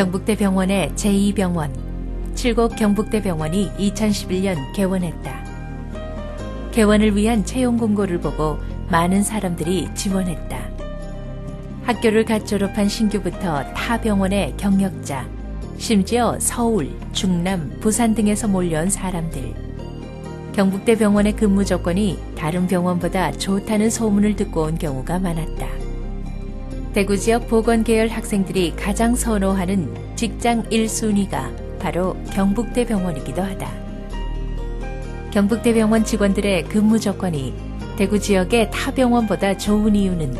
경북대병원의 제2병원, 칠곡 경북대병원이 2011년 개원했다. 개원을 위한 채용 공고를 보고 많은 사람들이 지원했다. 학교를 갓 졸업한 신규부터 타 병원의 경력자, 심지어 서울, 충남, 부산 등에서 몰려온 사람들. 경북대 병원의 근무 조건이 다른 병원보다 좋다는 소문을 듣고 온 경우가 많았다. 대구 지역 보건계열 학생들이 가장 선호하는 직장 1순위가 바로 경북대 병원이기도 하다. 경북대 병원 직원들의 근무 조건이 대구 지역의 타 병원보다 좋은 이유는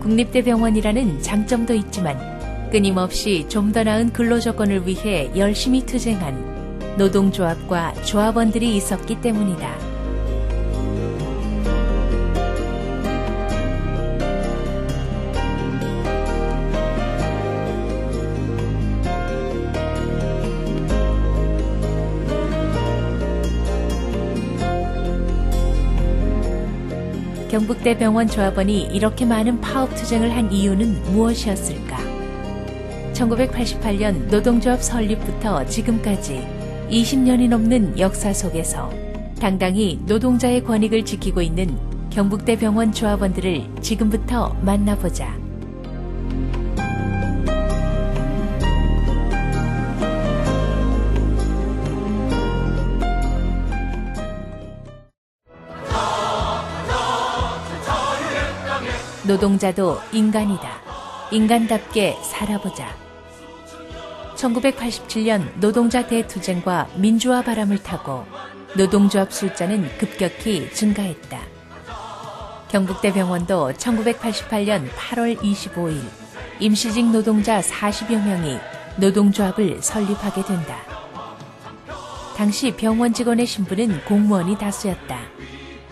국립대 병원이라는 장점도 있지만 끊임없이 좀 더 나은 근로 조건을 위해 열심히 투쟁한 노동조합과 조합원들이 있었기 때문이다. 경북대 병원 조합원이 이렇게 많은 파업 투쟁을 한 이유는 무엇이었을까? 1988년 노동조합 설립부터 지금까지 20년이 넘는 역사 속에서 당당히 노동자의 권익을 지키고 있는 경북대 병원 조합원들을 지금부터 만나보자. 노동자도 인간이다. 인간답게 살아보자. 1987년 노동자 대투쟁과 민주화 바람을 타고 노동조합 숫자는 급격히 증가했다. 경북대병원도 1988년 8월 25일 임시직 노동자 40여 명이 노동조합을 설립하게 된다. 당시 병원 직원의 신분은 공무원이 다수였다.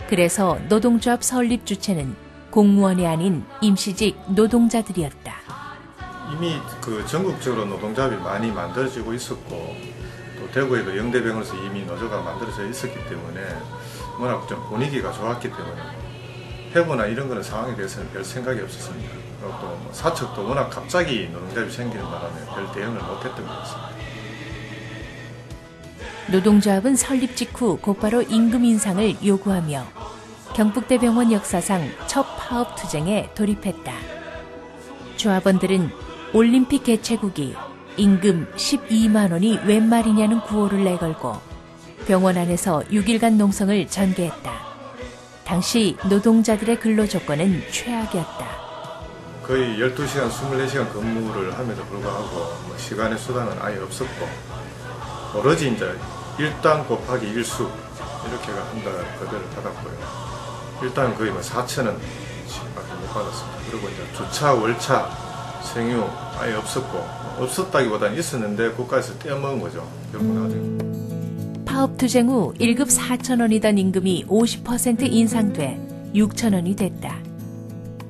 그래서 노동조합 설립 주체는 공무원이 아닌 임시직 노동자들이었다. 이미 그 전국적으로 노동조합이 많이 만들어지고 있었고 또 대구에도 영대병원에서 이미 노조가 만들어져 있었기 때문에 워낙 좀 분위기가 좋았기 때문에 해고나 이런 거는 상황에 대해서는 별 생각이 없었습니다. 그리고 또 사측도 워낙 갑자기 노동조합이 생기는 바람에 별 대응을 못했던 것 같습니다. 노동조합은 설립 직후 곧바로 임금 인상을 요구하며 경북대병원 역사상 첫 파업 투쟁에 돌입했다. 조합원들은 올림픽 개최국이 임금 12만 원이 웬 말이냐는 구호를 내걸고 병원 안에서 6일간 농성을 전개했다. 당시 노동자들의 근로 조건은 최악이었다. 거의 12시간, 24시간 근무를 함에도 불구하고 뭐 시간의 수당은 아예 없었고 오로지 이제 일당 곱하기 일수 이렇게가 한 달 급여를 받았고요. 일단 거의 뭐 4천 원씩밖에 못 받았습니다. 그리고 이제 주차, 월차, 생유 아예 없었고 없었다기보다는 있었는데 국가에서 떼어먹은 거죠. 결국 나중에. 파업 투쟁 후 1급 4천 원이던 임금이 50% 인상돼 6천 원이 됐다.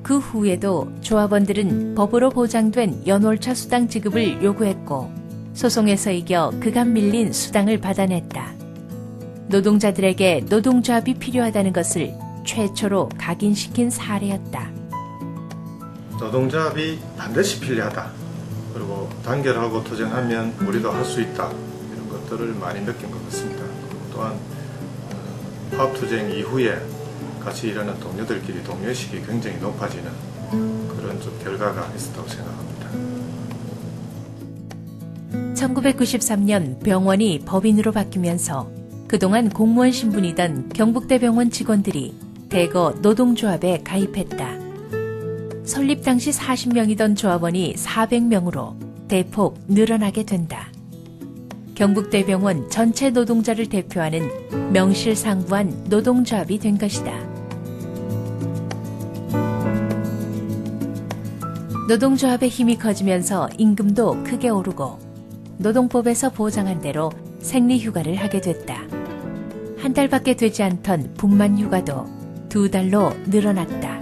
그 후에도 조합원들은 법으로 보장된 연월차 수당 지급을 요구했고 소송에서 이겨 그간 밀린 수당을 받아냈다. 노동자들에게 노동조합이 필요하다는 것을 최초로 각인시킨 사례였다. 노동조합이 반드시 필요하다. 그리고 단결하고 투쟁하면 우리도 할 수 있다. 이런 것들을 많이 느낀 것 같습니다. 또한 어, 파업투쟁 이후에 같이 일하는 동료들끼리 동료의식이 굉장히 높아지는 그런 좀 결과가 있었다고 생각합니다. 1993년 병원이 법인으로 바뀌면서 그동안 공무원 신분이던 경북대병원 직원들이 대거 노동조합에 가입했다. 설립 당시 40명이던 조합원이 400명으로 대폭 늘어나게 된다. 경북대병원 전체 노동자를 대표하는 명실상부한 노동조합이 된 것이다. 노동조합의 힘이 커지면서 임금도 크게 오르고 노동법에서 보장한 대로 생리휴가를 하게 됐다. 한 달밖에 되지 않던 분만 휴가도 두 달로 늘어났다.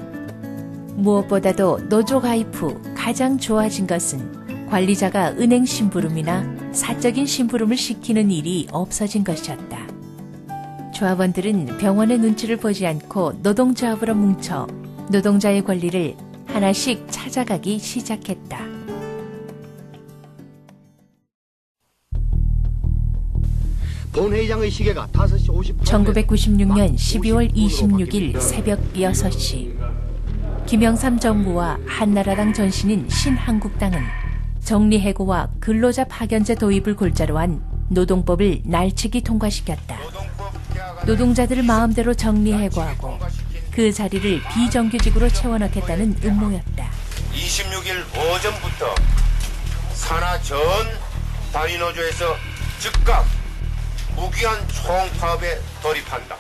무엇보다도 노조 가입 후 가장 좋아진 것은 관리자가 은행 심부름이나 사적인 심부름을 시키는 일이 없어진 것이었다. 조합원들은 병원의 눈치를 보지 않고 노동조합으로 뭉쳐 노동자의 권리를 하나씩 찾아가기 시작했다. 본 회의장의 시계가 5시 50분 1996년 12월 26일 새벽 6시 김영삼 정부와 한나라당 전신인 신한국당은 정리해고와 근로자 파견제 도입을 골자로 한 노동법을 날치기 통과시켰다. 노동자들을 마음대로 정리해고하고 그 자리를 비정규직으로 채워넣겠다는 음모였다. 26일 오전부터 산하 전 단위노조에서 즉각 무기한 총 파업에 돌입한다.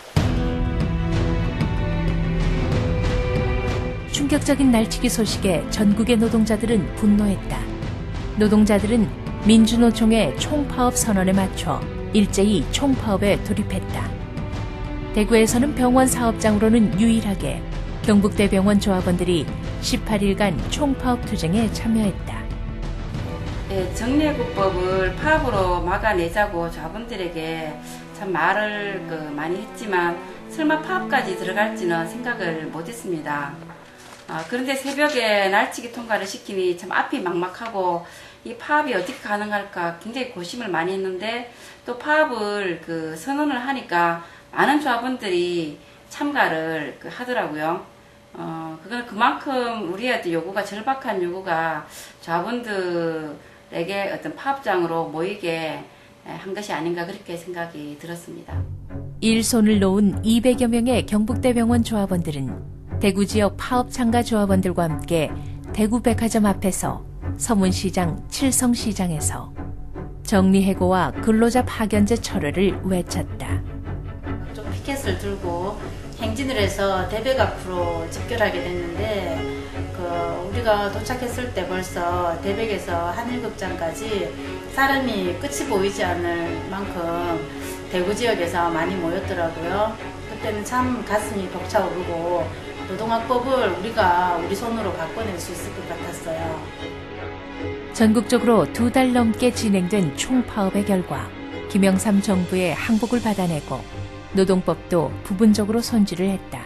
충격적인 날치기 소식에 전국의 노동자들은 분노했다. 노동자들은 민주노총의 총파업 선언에 맞춰 일제히 총파업에 돌입했다. 대구에서는 병원 사업장으로는 유일하게 경북대병원 조합원들이 18일간 총파업 투쟁에 참여했다. 예, 정례국법을 파업으로 막아내자고 자분들에게 참 말을 그 많이 했지만 설마 파업까지 들어갈지는 생각을 못했습니다. 아, 그런데 새벽에 날치기 통과를 시키니 참 앞이 막막하고 이 파업이 어떻게 가능할까 굉장히 고심을 많이 했는데 또 파업을 그 선언을 하니까 많은 조합원들이 참가를 그 하더라고요. 어, 그거는 그만큼 우리한테 요구가 절박한 요구가 자본들 에게 어떤 파업장으로 모이게 한 것이 아닌가 그렇게 생각이 들었습니다. 일손을 놓은 200여 명의 경북대병원 조합원들은 대구 지역 파업 참가 조합원들과 함께 대구 백화점 앞에서 서문시장 칠성시장에서 정리해고와 근로자 파견제 철회를 외쳤다. 좀 피켓을 들고 행진을 해서 대백 앞으로 집결하게 됐는데 그 우리가 도착했을 때 벌써 대백에서 한일극장까지 사람이 끝이 보이지 않을 만큼 대구 지역에서 많이 모였더라고요. 그때는 참 가슴이 벅차오르고 노동학법을 우리가 우리 손으로 바꿔낼 수 있을 것 같았어요. 전국적으로 두 달 넘게 진행된 총파업의 결과 김영삼 정부의 항복을 받아내고 노동법도 부분적으로 손질을 했다.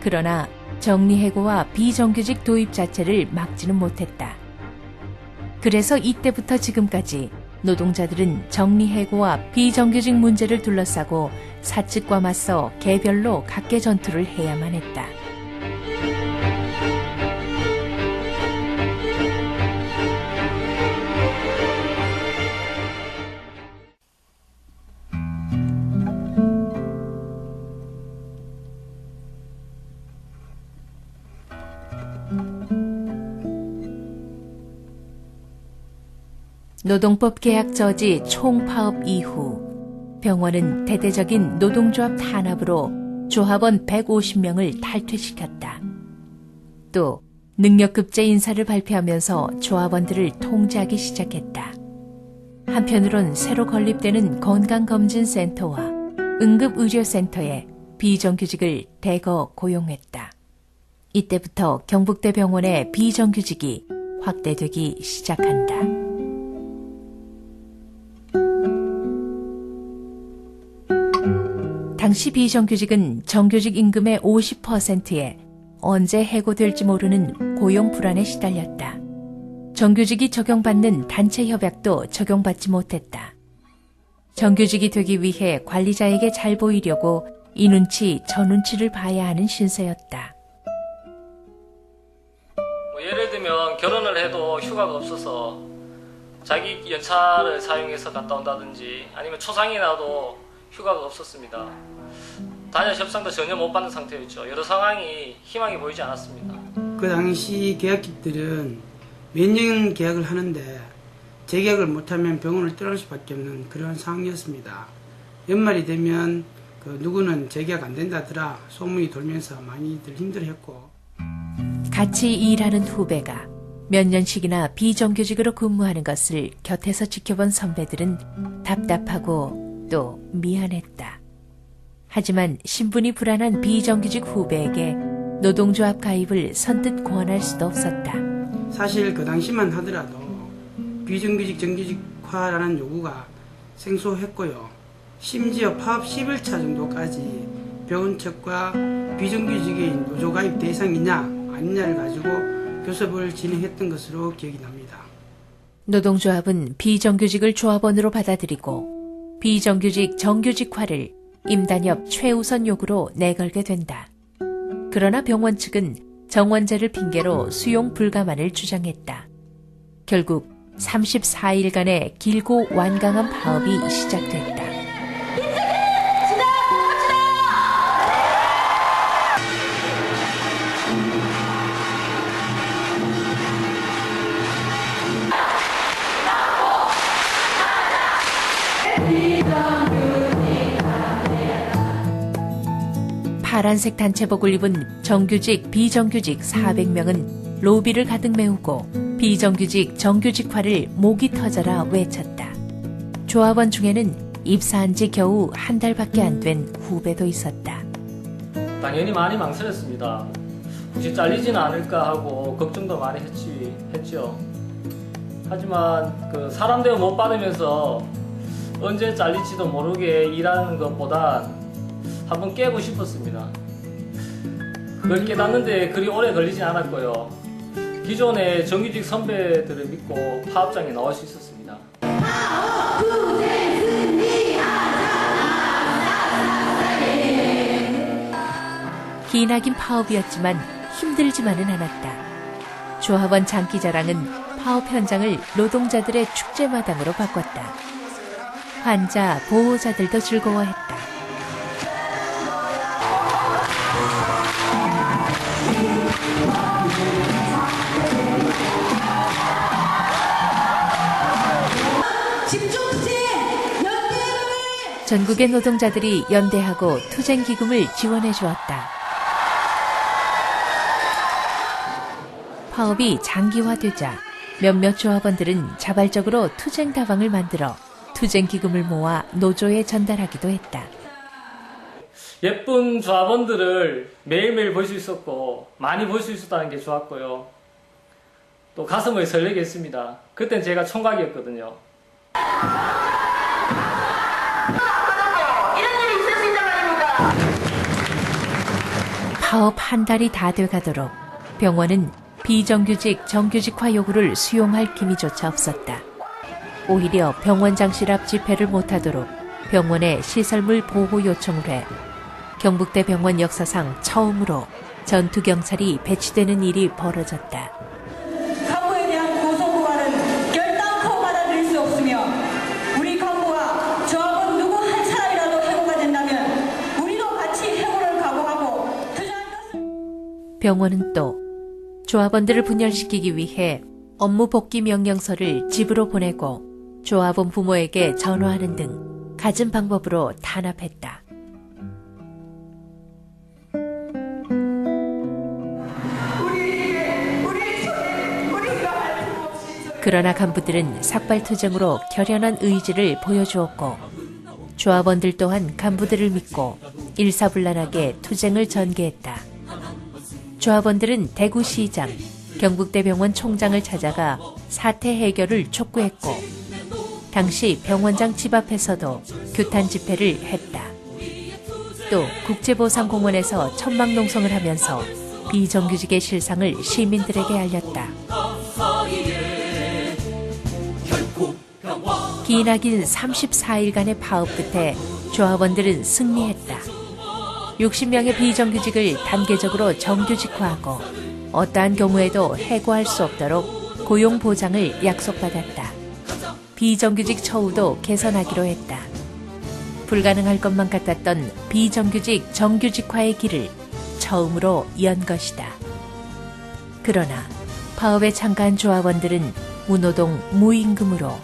그러나 정리해고와 비정규직 도입 자체를 막지는 못했다. 그래서 이때부터 지금까지 노동자들은 정리해고와 비정규직 문제를 둘러싸고 사측과 맞서 개별로 각계 전투를 해야만 했다. 노동법 계약 저지 총파업 이후 병원은 대대적인 노동조합 탄압으로 조합원 150명을 탈퇴시켰다. 또 능력급제 인사를 발표하면서 조합원들을 통제하기 시작했다. 한편으론 새로 건립되는 건강검진센터와 응급의료센터에 비정규직을 대거 고용했다. 이때부터 경북대 병원의 비정규직이 확대되기 시작한다. 당시 비정규직은 정규직 임금의 50%에 언제 해고될지 모르는 고용 불안에 시달렸다. 정규직이 적용받는 단체 협약도 적용받지 못했다. 정규직이 되기 위해 관리자에게 잘 보이려고 이 눈치 저 눈치를 봐야 하는 신세였다. 뭐 예를 들면 결혼을 해도 휴가가 없어서 자기 연차를 사용해서 갔다 온다든지 아니면 초상이 나도 휴가가 없었습니다. 단열 협상도 전혀 못 받는 상태였죠. 여러 상황이 희망이 보이지 않았습니다. 그 당시 계약직들은 몇 년 계약을 하는데 재계약을 못하면 병원을 떠날 수밖에 없는 그런 상황이었습니다. 연말이 되면 그 누구는 재계약 안 된다더라 소문이 돌면서 많이들 힘들어했고 같이 일하는 후배가 몇 년씩이나 비정규직으로 근무하는 것을 곁에서 지켜본 선배들은 답답하고 또 미안했다. 하지만 신분이 불안한 비정규직 후배에게 노동조합 가입을 선뜻 권할 수도 없었다. 사실 그 당시만 하더라도 비정규직 정규직화라는 요구가 생소했고요. 심지어 파업 10일차 정도까지 병원 측과 비정규직의 노조 가입 대상이냐 아니냐를 가지고 교섭을 진행했던 것으로 기억이 납니다. 노동조합은 비정규직을 조합원으로 받아들이고 비정규직 정규직화를 임단협 최우선 요구로 내걸게 된다. 그러나 병원 측은 정원제를 핑계로 수용 불가만을 주장했다. 결국 34일간의 길고 완강한 파업이 시작됐다. 파란색 단체복을 입은 정규직, 비정규직 400명은 로비를 가득 메우고 비정규직, 정규직화를 목이 터져라 외쳤다. 조합원 중에는 입사한 지 겨우 한 달밖에 안 된 후배도 있었다. 당연히 많이 망설였습니다. 혹시 잘리지는 않을까 하고 걱정도 많이 했지, 했죠. 하지만 그 사람 대우 못 받으면서 언제 잘릴지도 모르게 일하는 것보다 한번 깨고 싶었습니다. 그걸 깨닫는데 그리 오래 걸리지 않았고요. 기존의 정규직 선배들을 믿고 파업장에 나올 수 있었습니다. 기나긴 파업이었지만 힘들지만은 않았다. 조합원 장기자랑은 파업 현장을 노동자들의 축제마당으로 바꿨다. 환자, 보호자들도 즐거워했다. 전국의 노동자들이 연대하고 투쟁 기금을 지원해 주었다. 파업이 장기화되자 몇몇 조합원들은 자발적으로 투쟁 다방을 만들어 투쟁 기금을 모아 노조에 전달하기도 했다. 예쁜 조합원들을 매일매일 볼 수 있었고 많이 볼 수 있었다는 게 좋았고요. 또 가슴을 설레게 했습니다. 그땐 제가 총각이었거든요. 파업 한 달이 다 돼가도록 병원은 비정규직 정규직화 요구를 수용할 기미조차 없었다. 오히려 병원 장실 앞 집회를 못하도록 병원에 시설물 보호 요청을 해 경북대 병원 역사상 처음으로 전투 경찰이 배치되는 일이 벌어졌다. 병원은 또 조합원들을 분열시키기 위해 업무 복귀 명령서를 집으로 보내고 조합원 부모에게 전화하는 등 갖은 방법으로 탄압했다. 그러나 간부들은 삭발투쟁으로 결연한 의지를 보여주었고 조합원들 또한 간부들을 믿고 일사불란하게 투쟁을 전개했다. 조합원들은 대구시장, 경북대병원 총장을 찾아가 사태 해결을 촉구했고 당시 병원장 집 앞에서도 규탄 집회를 했다. 또 국제보상공원에서 천막농성을 하면서 비정규직의 실상을 시민들에게 알렸다. 기나긴 34일간의 파업 끝에 조합원들은 승리했다. 60명의 비정규직을 단계적으로 정규직화하고 어떠한 경우에도 해고할 수 없도록 고용 보장을 약속받았다. 비정규직 처우도 개선하기로 했다. 불가능할 것만 같았던 비정규직 정규직화의 길을 처음으로 연 것이다. 그러나 파업에 참가한 조합원들은 무노동 무임금으로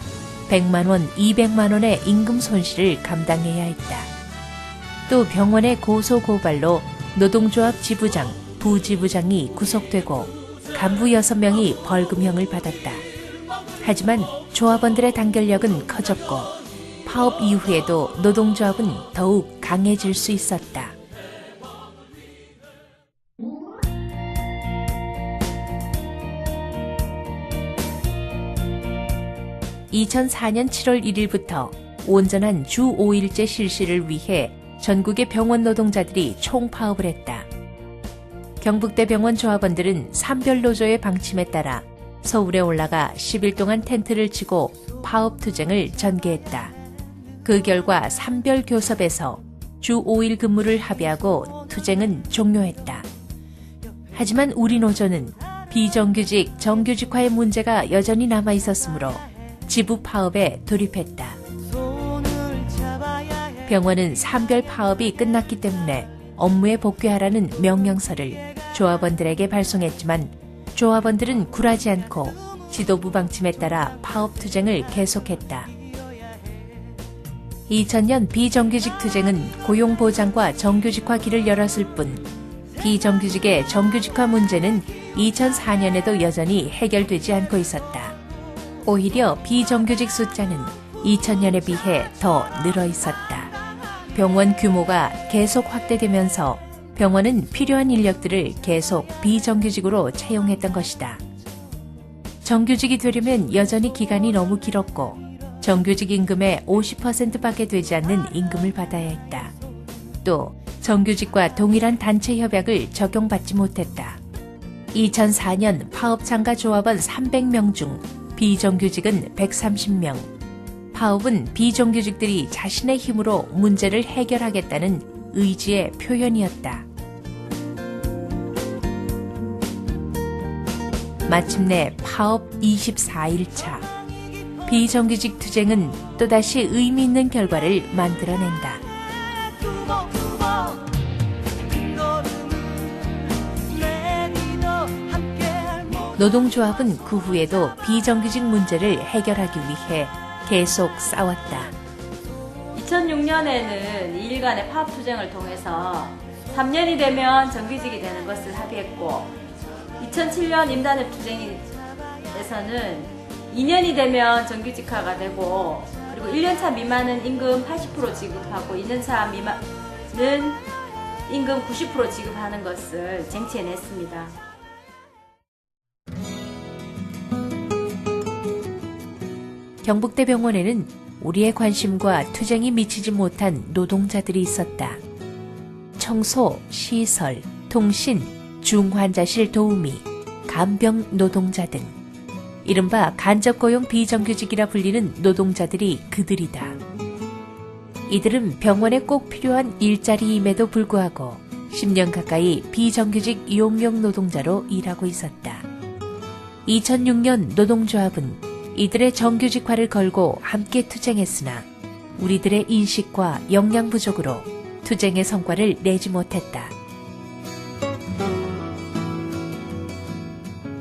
100만 원, 200만 원의 임금 손실을 감당해야 했다. 또 병원의 고소 고발로 노동조합 지부장, 부지부장이 구속되고 간부 6명이 벌금형을 받았다. 하지만 조합원들의 단결력은 커졌고 파업 이후에도 노동조합은 더욱 강해질 수 있었다. (2004년 7월 1일부터) 온전한 주 5일제 실시를 위해 전국의 병원 노동자들이 총파업을 했다. 경북대 병원 조합원들은 삼별노조의 방침에 따라 서울에 올라가 10일 동안 텐트를 치고 파업 투쟁을 전개했다. 그 결과 산별 교섭에서 주 5일 근무를 합의하고 투쟁은 종료했다. 하지만 우리 노조는 비정규직 정규직화의 문제가 여전히 남아 있었으므로 지부 파업에 돌입했다. 병원은 산별 파업이 끝났기 때문에 업무에 복귀하라는 명령서를 조합원들에게 발송했지만 조합원들은 굴하지 않고 지도부 방침에 따라 파업 투쟁을 계속했다. 2000년 비정규직 투쟁은 고용보장과 정규직화 길을 열었을 뿐 비정규직의 정규직화 문제는 2004년에도 여전히 해결되지 않고 있었다. 오히려 비정규직 숫자는 2000년에 비해 더 늘어 있었다. 병원 규모가 계속 확대되면서 병원은 필요한 인력들을 계속 비정규직으로 채용했던 것이다. 정규직이 되려면 여전히 기간이 너무 길었고 정규직 임금의 50%밖에 되지 않는 임금을 받아야 했다. 또 정규직과 동일한 단체 협약을 적용받지 못했다. 2004년 파업 참가 조합원 300명 중 비정규직은 130명. 파업은 비정규직들이 자신의 힘으로 문제를 해결하겠다는 의지의 표현이었다. 마침내 파업 24일차. 비정규직 투쟁은 또다시 의미 있는 결과를 만들어낸다. 노동조합은 그 후에도 비정규직 문제를 해결하기 위해 계속 싸웠다. 2006년에는 2일간의 파업 투쟁을 통해서 3년이 되면 정규직이 되는 것을 합의했고 2007년 임단협 투쟁에서는 2년이 되면 정규직화가 되고 그리고 1년차 미만은 임금 80% 지급하고 2년차 미만은 임금 90% 지급하는 것을 쟁취해냈습니다. 경북대병원에는 우리의 관심과 투쟁이 미치지 못한 노동자들이 있었다. 청소, 시설, 통신, 중환자실 도우미, 간병 노동자 등 이른바 간접고용 비정규직이라 불리는 노동자들이 그들이다. 이들은 병원에 꼭 필요한 일자리임에도 불구하고 10년 가까이 비정규직 용역 노동자로 일하고 있었다. 2006년 노동조합은 이들의 정규직화를 걸고 함께 투쟁했으나 우리들의 인식과 역량 부족으로 투쟁의 성과를 내지 못했다.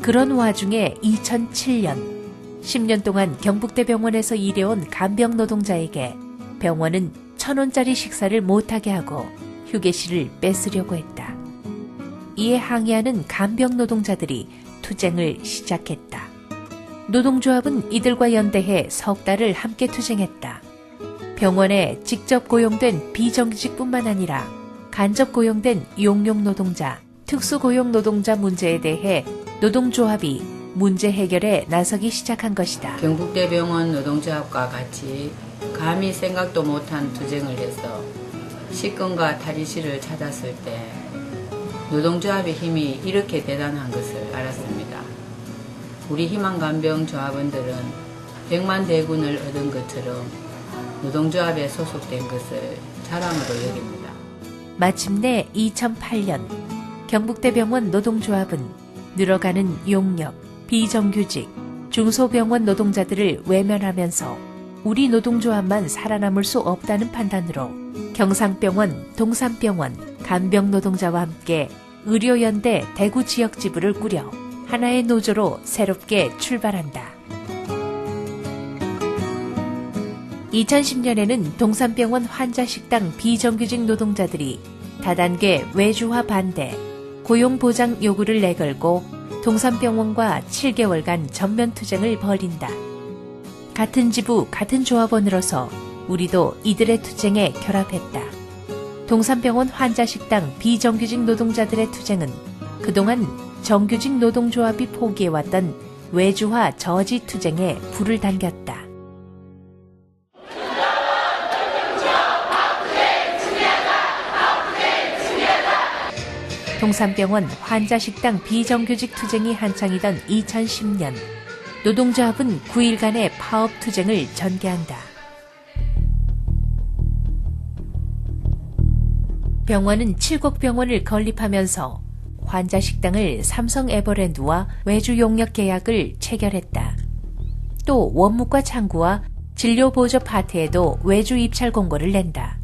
그런 와중에 2007년 10년 동안 경북대병원에서 일해온 간병 노동자에게 병원은 천 원짜리 식사를 못하게 하고 휴게실을 뺏으려고 했다. 이에 항의하는 간병 노동자들이 투쟁을 시작했다. 노동조합은 이들과 연대해 석 달을 함께 투쟁했다. 병원에 직접 고용된 비정규직뿐만 아니라 간접 고용된 용역 노동자, 특수 고용 노동자 문제에 대해 노동조합이 문제 해결에 나서기 시작한 것이다. 경북대병원 노동조합과 같이 감히 생각도 못한 투쟁을 해서 식권과 탈의실을 찾았을 때 노동조합의 힘이 이렇게 대단한 것을 알았습니다. 우리 희망간병 조합원들은 백만 대군을 얻은 것처럼 노동조합에 소속된 것을 자랑으로 여깁니다. 마침내 2008년 경북대병원 노동조합은 늘어가는 용역, 비정규직, 중소병원 노동자들을 외면하면서 우리 노동조합만 살아남을 수 없다는 판단으로 경상병원, 동산병원, 간병 노동자와 함께 의료연대 대구 지역 지부를 꾸려 하나의 노조로 새롭게 출발한다. 2010년에는 동산병원 환자식당 비정규직 노동자들이 다단계 외주화 반대, 고용보장 요구를 내걸고 동산병원과 7개월간 전면 투쟁을 벌인다. 같은 지부, 같은 조합원으로서 우리도 이들의 투쟁에 결합했다. 동산병원 환자식당 비정규직 노동자들의 투쟁은 그동안 정규직 노동조합이 포기해왔던 외주화 저지 투쟁에 불을 당겼다. 동산병원 환자식당 비정규직 투쟁이 한창이던 2010년 노동조합은 9일간의 파업 투쟁을 전개한다. 병원은 7곡 병원을 건립하면서 환자 식당을 삼성 에버랜드와 외주 용역 계약을 체결했다. 또 원무과 창구와 진료 보조 파트에도 외주 입찰 공고를 낸다.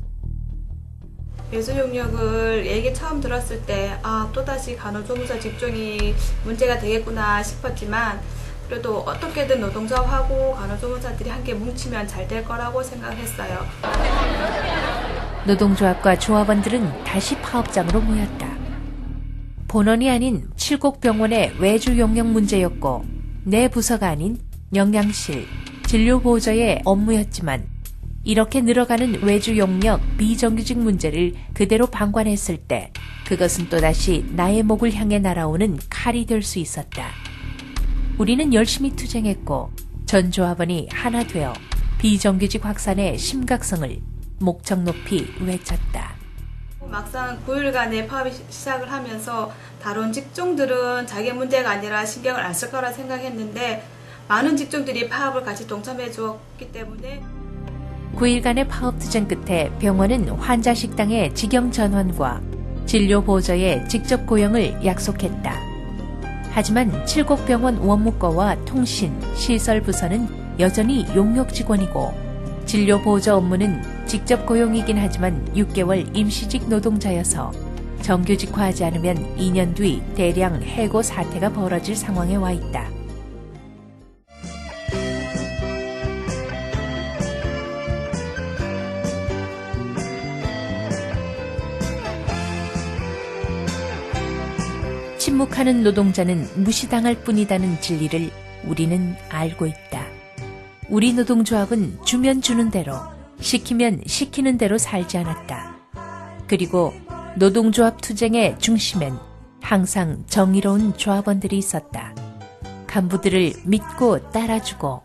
외주 용역을 얘기 처음 들었을 때, 아, 또다시 간호조무사 직종이 문제가 되겠구나 싶었지만, 그래도 어떻게든 노동조합하고 간호조무사들이 함께 뭉치면 잘 될 거라고 생각했어요. 노동조합과 조합원들은 다시 파업장으로 모였다. 본원이 아닌 칠곡병원의 외주 용역 문제였고 내 부서가 아닌 영양실, 진료보조의 업무였지만 이렇게 늘어가는 외주 용역 비정규직 문제를 그대로 방관했을 때 그것은 또다시 나의 목을 향해 날아오는 칼이 될 수 있었다. 우리는 열심히 투쟁했고 전 조합원이 하나 되어 비정규직 확산의 심각성을 목적 높이 외쳤다. 막상 9일간의 파업이 시- 시작을 하면서 다른 직종들은 자기 문제가 아니라 신경을 안 쓸 거라 생각했는데 많은 직종들이 파업을 같이 동참해 주었기 때문에 9일간의 파업 투쟁 끝에 병원은 환자 식당의 직영 전환과 진료 보조의 직접 고용을 약속했다. 하지만 칠곡병원 원무과와 통신, 시설 부서는 여전히 용역 직원이고 진료 보조 업무는 직접 고용이긴 하지만 6개월 임시직 노동자여서 정규직화하지 않으면 2년 뒤 대량 해고 사태가 벌어질 상황에 와 있다. 침묵하는 노동자는 무시당할 뿐이다는 진리를 우리는 알고 있다. 우리 노동조합은 주면 주는 대로, 시키면 시키는 대로 살지 않았다. 그리고 노동조합 투쟁의 중심엔 항상 정의로운 조합원들이 있었다. 간부들을 믿고 따라주고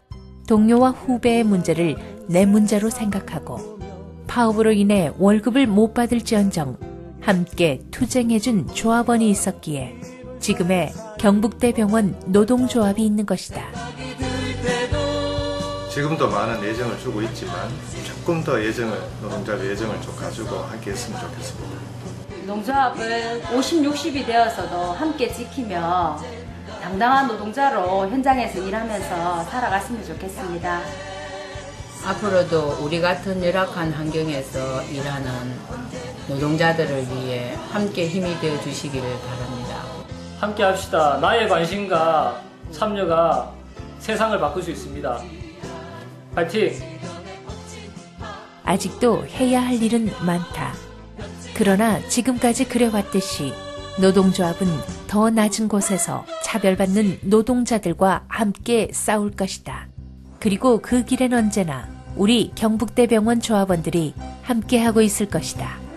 동료와 후배의 문제를 내 문제로 생각하고 파업으로 인해 월급을 못 받을지언정 함께 투쟁해준 조합원이 있었기에 지금의 경북대병원 노동조합이 있는 것이다. 지금도 많은 애정을 주고 있지만 조금 더 애정을 노동자의 애정을 좀 가지고 함께 했으면 좋겠습니다. 노동조합을 50, 60이 되어서도 함께 지키며 당당한 노동자로 현장에서 일하면서 살아갔으면 좋겠습니다. 앞으로도 우리 같은 열악한 환경에서 일하는 노동자들을 위해 함께 힘이 되어 주시기를 바랍니다. 함께 합시다. 나의 관심과 참여가 세상을 바꿀 수 있습니다. 파이팅! 아직도 해야 할 일은 많다. 그러나 지금까지 그래왔듯이 노동조합은 더 낮은 곳에서 차별받는 노동자들과 함께 싸울 것이다. 그리고 그 길엔 언제나 우리 경북대병원 조합원들이 함께하고 있을 것이다.